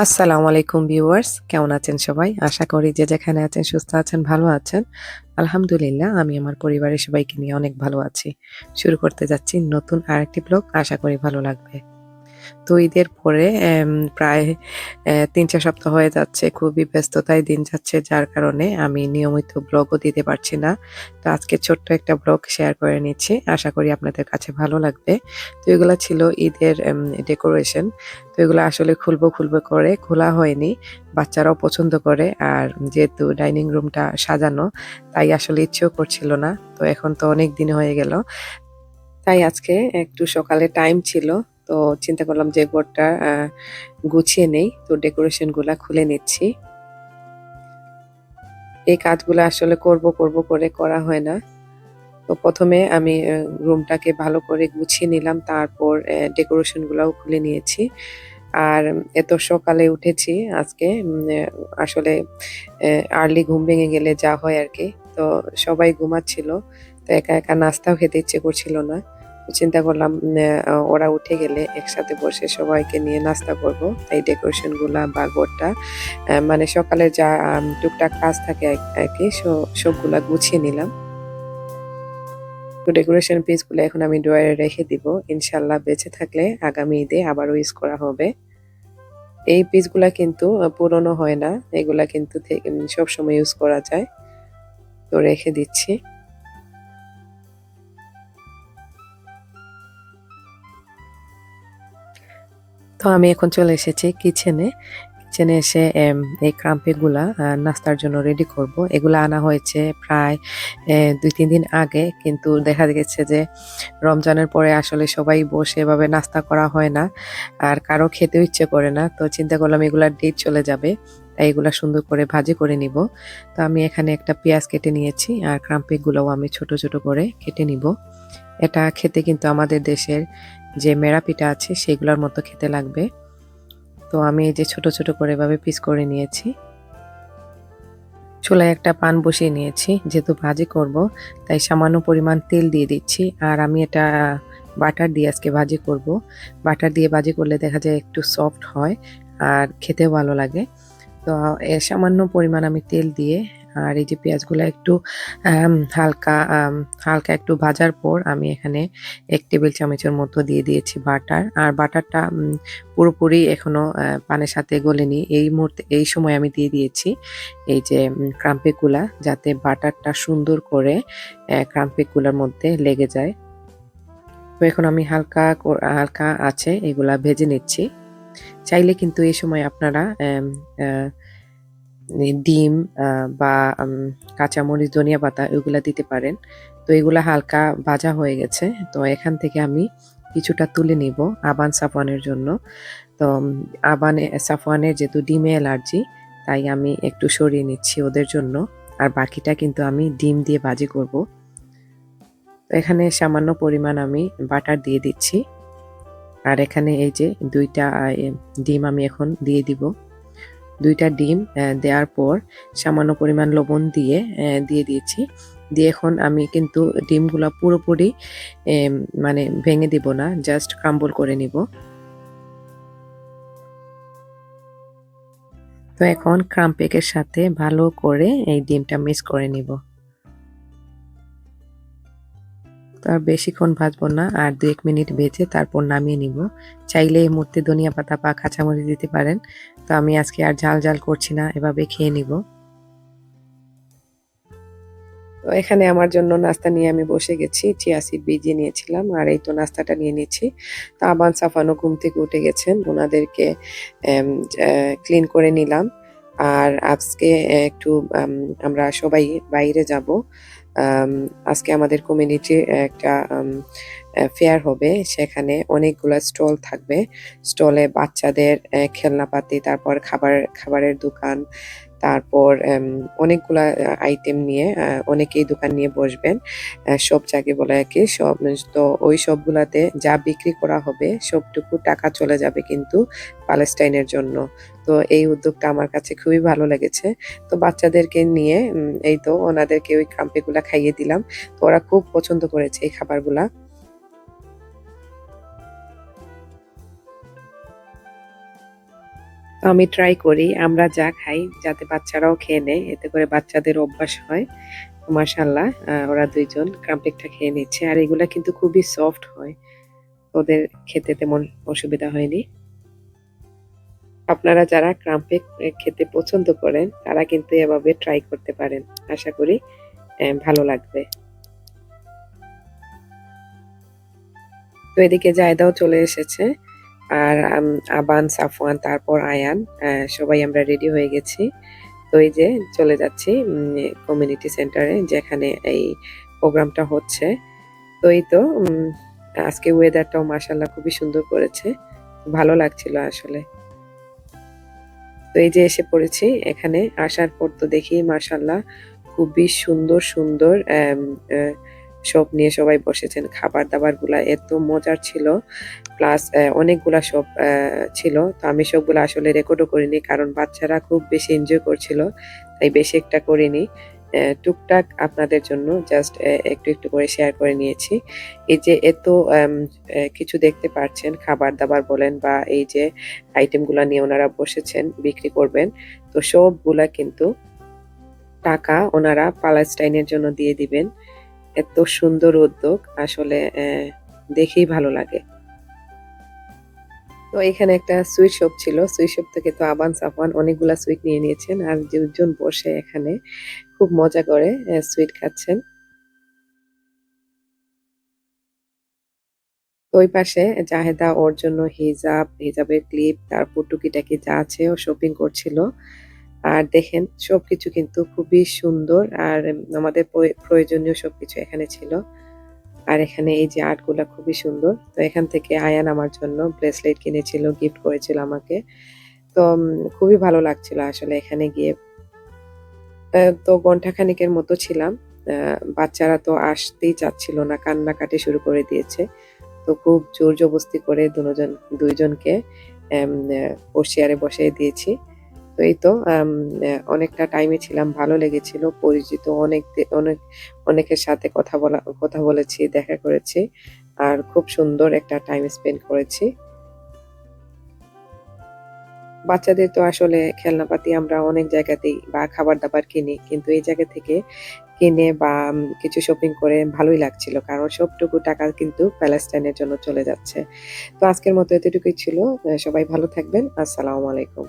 আসসালামু আলাইকুম ভিউয়ার্স, কেমন আছেন সবাই? আশা করি যে যেখানে আছেন, সুস্থ আছেন, ভালো আছেন। আলহামদুলিল্লাহ, আমি আমার পরিবারের সবাইকে নিয়ে অনেক ভালো আছি। শুরু করতে যাচ্ছি নতুন আরেকটি ব্লগ, আশা করি ভালো লাগবে। তো ঈদের পরে প্রায় তিন চার সপ্তাহ হয়ে যাচ্ছে, খুবই ব্যস্ততায় দিন যাচ্ছে, যার কারণে আমি নিয়মিত ব্লগও দিতে পারছি না। তো আজকে ছোট্ট একটা ব্লগ শেয়ার করে নিচ্ছি, আশা করি আপনাদের কাছে ভালো লাগবে। তো এগুলো ছিল ঈদের ডেকোরেশন তো এগুলো আসলে খুলবো খুলবো করে, খোলা হয়নি, বাচ্চারাও পছন্দ করে, আর যেহেতু ডাইনিং রুমটা সাজানো, তাই আসলে ইচ্ছেও করছিল না। তো এখন তো অনেক দিন হয়ে গেল। তাই আজকে একটু সকালে টাইম ছিল তো চিন্তা করলাম যে ঘরটা গুছিয়ে নেই, তো ডেকোরেশনগুলা খুলে নিচ্ছি। এই কাজগুলো আসলে করব করব করে করা হয় না। তো প্রথমে আমি রুমটাকে ভালো করে গুছিয়ে নিলাম, তারপর ডেকোরেশন গুলাও খুলে নিয়েছি। আর এত সকালে উঠেছি, আজকে আসলে আর্লি ঘুম ভেঙে গেলে যা হয় আর কি। তো সবাই ঘুমাচ্ছিল, তো একা একা নাস্তাও খেতে ইচ্ছে করছিল না। চিন্তা করলাম ওরা উঠে গেলে একসাথে বসে সবাইকে নিয়ে নাস্তা করব। এই ডেকোরেশনগুলা বা গোটা মানে সকালে যা টুকটাক কাজ থাকে আর- সবগুলা গুছিয়ে নিলাম। তো ডেকোরেশন পিসগুলো এখন আমি ড্রয়ারে রেখে দিব। ইনশাল্লাহ বেঁচে থাকলে আগামী ঈদে আবারও ইউজ করা হবে। এই পিসগুলা কিন্তু পুরনো হয় না। এগুলা কিন্তু সব সময় ইউজ করা যায়। তো রেখে দিচ্ছি। তো আমি এখন চলে এসেছি কিচেনে কিচেনে এসে এই ক্রাম্পিগুলা নাস্তার জন্য রেডি করব। এগুলা আনা হয়েছে প্রায় দুই, তিন দিন আগে। কিন্তু দেখা গেছে যে, রমজানের পরে আসলে সবাই বসে এভাবে নাস্তা করা হয় না। আর কারও খেতেও ইচ্ছে করে না। তো চিন্তা করলাম এগুলার ডেট চলে যাবে। তাই এগুলা সুন্দর করে ভাজি করে নিব। তো আমি এখানে একটা পেঁয়াজ কেটে নিয়েছি। আর ক্রাম্পিগুলোও আমি ছোট ছোট করে কেটে নিব। এটা খেতে কিন্তু আমাদের দেশের যে মেরা পিঠা আছে সেগুলোর মতো খেতে লাগবে। তো আমি এই যে ছোট ছোট করে এভাবে পিস করে নিয়েছি। চুলায় একটা পান বসিয়ে নিয়েছি, যেহেতু ভাজি করব, তাই সামান্য পরিমাণ তেল দিয়ে দিচ্ছি। আর আমি এটা বাটার দিয়ে আজকে ভাজি করব। বাটার দিয়ে ভাজি করলে দেখা যায় একটু সফট হয় আর খেতেও ভালো লাগে। তো সামান্য পরিমাণ আমি তেল দিয়ে আর এই যে পেঁয়াজগুলো একটু হালকা হালকা একটু ভাজার পর আমি এখানে এক টেবিল চামচের মতো দিয়ে দিয়েছি বাটার। আর বাটারটা পুরোপুরি এখনও আহ, পানের সাথে গলেনি। এই মুহূর্তে এই সময় আমি দিয়ে দিয়েছি এই যে ক্রাম্পেকুলা যাতে বাটারটা সুন্দর করে ক্রাম্পিকুলার মধ্যে লেগে যায়। তো এখন আমি হালকা হালকা আছে এগুলা ভেজে নিচ্ছি। চাইলে কিন্তু এই সময় আপনারা ডিম আহ, বা কাঁচামরিচ ধনিয়া পাতা এগুলা দিতে পারেন। তো এগুলা হালকা ভাজা হয়ে গেছে। তো এখান থেকে আমি কিছুটা তুলে নিব আবান সাফওয়ানের জন্য। তো আবান সাফওয়ানের যেহেতু ডিমে অ্যালার্জি তাই আমি একটু সরিয়ে নিচ্ছি ওদের জন্য। আর বাকিটা কিন্তু আমি ডিম দিয়ে ভাজি করব। তো এখানে সামান্য পরিমাণ আমি বাটার দিয়ে দিচ্ছি। আর এখানে এই যে দুইটা ডিম আমি এখন দিয়ে দিব। দুইটা ডিম দেওয়ার পর সামান্য পরিমাণ লবণ দিয়ে দিয়ে দিয়েছি। দিয়ে এখন আমি কিন্তু ডিমগুলো পুরোপুরি মানে ভেঙে দিব না, জাস্ট ক্রাম্বল করে নিব। তো এখন ক্রাম্পেকের সাথে ভালো করে এই ডিমটা মিক্স করে নিব। তো আর বেশিক্ষণ ভাজবো না আর দু এক মিনিট ভেজে তারপর নামিয়ে নিব। চাইলে এই মুহূর্তে ধনিয়া পাতা বা কাঁচামরিচ দিতে পারেন। তো আমি আজকে আর ঝাল ঝাল করছি না এভাবে খেয়ে নিব। তো এখানে আমার জন্য নাস্তা নিয়ে আমি বসে গেছি চিয়া সিড ভিজিয়ে নিয়েছিলাম আর এই তো নাস্তাটা নিয়ে নিচ্ছি। তো আবান সাফানো ঘুম থেকে উঠে গেছেন ওনাদেরকে ক্লিন করে নিলাম। আর আজকে একটু আম, আমরা সবাই বাইরে যাব। আজকে আমাদের কমিউনিটি একটা ফেয়ার হবে। সেখানে অনেকগুলো স্টল থাকবে। স্টলে বাচ্চাদের খেলনাপাতি, তারপর খাবার, খাবারের দোকান তারপর অনেকগুলা আইটেম নিয়ে অনেকেই দোকান নিয়ে বসবেন। সব যাকে বলে আর কি সব তো ওই সবগুলাতে যা বিক্রি করা হবে, সবটুকু টাকা চলে যাবে কিন্তু প্যালেস্টাইনের জন্য। তো এই উদ্যোগটা আমার কাছে খুবই ভালো লেগেছে। তো বাচ্চাদেরকে নিয়ে এই তো ওনাদেরকে ওই ক্রাম্পিগুলা খাইয়ে দিলাম। তো ওরা খুব পছন্দ করেছে এই খাবারগুলা। তো আমি ট্রাই করি, আমরা যা খাই, যাতে বাচ্চারাও খেয়ে নেয়, এতে করে বাচ্চাদের অভ্যাস হয়। মাশাল্লাহ ওরা দুইজন ক্রাম্পেকটা খেয়ে নিচ্ছে। আর এগুলা কিন্তু খুবই সফট হয়। ওদের খেতে তেমন অসুবিধা হয়নি। আপনারা যারা ক্রাম্পেক খেতে পছন্দ করেন, তারা কিন্তু এভাবে ট্রাই করতে পারেন। আশা করি ভালো লাগবে। তো এদিকে জায়দাও চলে এসেছে। আর আবান, সাফওয়ান, তারপর আয়ান সবাই আমরা রেডি হয়ে গেছি। তো এই যে চলে যাচ্ছি কমিউনিটি সেন্টারে যেখানে এই প্রোগ্রামটা হচ্ছে। তো এই তো আজকে ওয়েদারটাও মাসাল্লাহ খুবই সুন্দর করেছে। ভালো লাগছিল আসলে। তো এই যে এসে পড়েছি এখানে, আসার পর তো দেখি মাসাল্লাহ খুবই সুন্দর সুন্দর সব নিয়ে সবাই বসেছেন। খাবার দাবারগুলা এত মজার ছিল। প্লাস অনেকগুলা সব ছিল। তো আমি সবগুলো আসলে রেকর্ডও করিনি কারণ বাচ্চারা খুব বেশি এনজয় করছিল, তাই বেশি একটা করিনি। টুকটাক আপনাদের জন্য জাস্ট একটু একটু করে শেয়ার করে নিয়েছি। এই যে এত কিছু দেখতে পাচ্ছেন খাবার দাবার বলেন বা এই যে আইটেমগুলা নিয়ে ওনারা বসেছেন, বিক্রি করবেন, তো সবগুলা কিন্তু টাকা ওনারা প্যালেস্টাইনের জন্য দিয়ে দিবেন। এত সুন্দর উদ্যোগ, আসলে দেখেই ভালো লাগে। তো এখানে একটা সুইট শপ ছিল। সুইট শপ থেকে তো আবান, সাফান অনেকগুলা সুইট নিয়ে নিয়েছেন আর দুজন বসে এখানে খুব মজা করে সুইট খাচ্ছেন। তো ওই পাশে জাহেদা ওর জন্য হিজাব, হিজাবের ক্লিপ তারপর টুকিটাকি যা আছে ও শপিং করছিল। আর দেখেন, সবকিছু কিন্তু খুবই সুন্দর আর আমাদের প্রয়- প্রয়োজনীয় সবকিছু এখানে ছিল। আর এখানে এই যে আর্টগুলা খুবই সুন্দর। তো এখান থেকে আয়ান আমার জন্য ব্রেসলেট কিনেছিল গিফট করেছিল আমাকে। তো খুবই ভালো লাগছিল আসলে এখানে গিয়ে। তো ঘন্টাখানিকের মতো ছিলাম। বাচ্চারা তো আসতেই চাচ্ছিল না, কান্নাকাটি শুরু করে দিয়েছে। তো খুব জোর জবস্তি করে দুজন, দুইজনকে চেয়ারে বসিয়ে দিয়েছি। তো এই তো অনেকটা টাইমে ছিলাম, ভালো লেগেছিল, পরিচিত অনেক অনেক, অনেকের সাথে কথা বলা, কথা বলেছি, দেখা করেছি, আর খুব সুন্দর একটা টাইম স্পেন্ড করেছি। বাচ্চাদের তো আসলে খেলনাপাতি আমরা অনেক জায়গাতেই বা খাবার দাবার কিনি, কিন্তু এই জায়গা থেকে কিনে বা কিছু শপিং করে ভালোই লাগছিল, কারণ সবটুকু টাকা কিন্তু প্যালেস্টাইনের জন্য চলে যাচ্ছে। তো আজকের মতো এতটুকুই ছিল সবাই ভালো থাকবেন, আসসালামু আলাইকুম।